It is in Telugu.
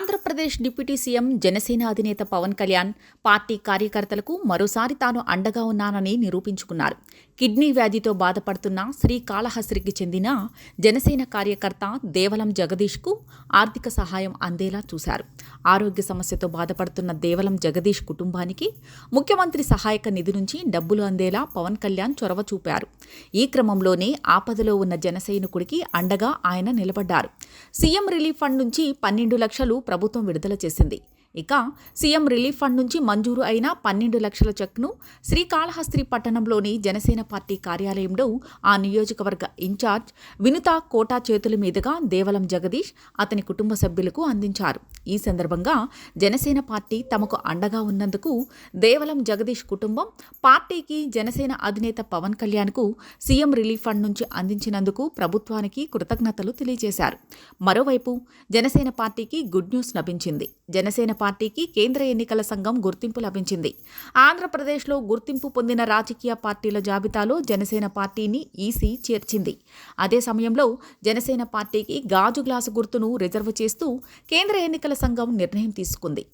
ఆంధ్రప్రదేశ్ డిప్యూటీ సీఎం జనసేన అధినేత పవన్ కళ్యాణ్ పార్టీ కార్యకర్తలకు మరోసారి తాను అండగా ఉన్నానని నిరూపించుకున్నారు. కిడ్నీ వ్యాధితో బాధపడుతున్న శ్రీకాళహస్తికి చెందిన జనసేన కార్యకర్త దేవలం జగదీష్కు ఆర్థిక సహాయం అందేలా చూశారు. ఆరోగ్య సమస్యతో బాధపడుతున్న దేవలం జగదీష్ కుటుంబానికి ముఖ్యమంత్రి సహాయక నిధి నుంచి డబ్బులు అందేలా పవన్ కళ్యాణ్ చొరవ చూపారు. ఈ క్రమంలోనే ఆపదలో ఉన్న జనసైనికుడికి అండగా ఆయన నిలబడ్డారు. సీఎం రిలీఫ్ ఫండ్ నుంచి పన్నెండు లక్షలు ప్రభుత్వం విడుదల చేసింది. ఇక సీఎం రిలీఫ్ ఫండ్ నుంచి మంజూరు అయిన పన్నెండు లక్షల చెక్ను శ్రీకాళహస్తి పట్టణంలోని జనసేన పార్టీ కార్యాలయంలో ఆ నియోజకవర్గ ఇన్ఛార్జ్ వినుత కోటా చేతుల మీదుగా దేవలం జగదీష్ అతని కుటుంబ సభ్యులకు అందించారు. ఈ సందర్భంగా జనసేన పార్టీ తమకు అండగా ఉన్నందుకు దేవలం జగదీష్ కుటుంబం పార్టీకి జనసేన అధినేత పవన్ కళ్యాణ్కు సీఎం రిలీఫ్ ఫండ్ నుంచి అందించినందుకు ప్రభుత్వానికి కృతజ్ఞతలు తెలియజేశారు. మరోవైపు జనసేన పార్టీకి గుడ్ న్యూస్ లభించింది. జనసేన పార్టీకి కేంద్ర ఎన్నికల సంఘం గుర్తింపు లభించింది. ఆంధ్రప్రదేశ్లో గుర్తింపు పొందిన రాజకీయ పార్టీల జాబితాలో జనసేన పార్టీని ఈసీ చేర్చింది. అదే సమయంలో జనసేన పార్టీకి గాజు గ్లాసు గుర్తును రిజర్వ్ చేస్తూ కేంద్ర ఎన్నికల సంఘం నిర్ణయం తీసుకుంది.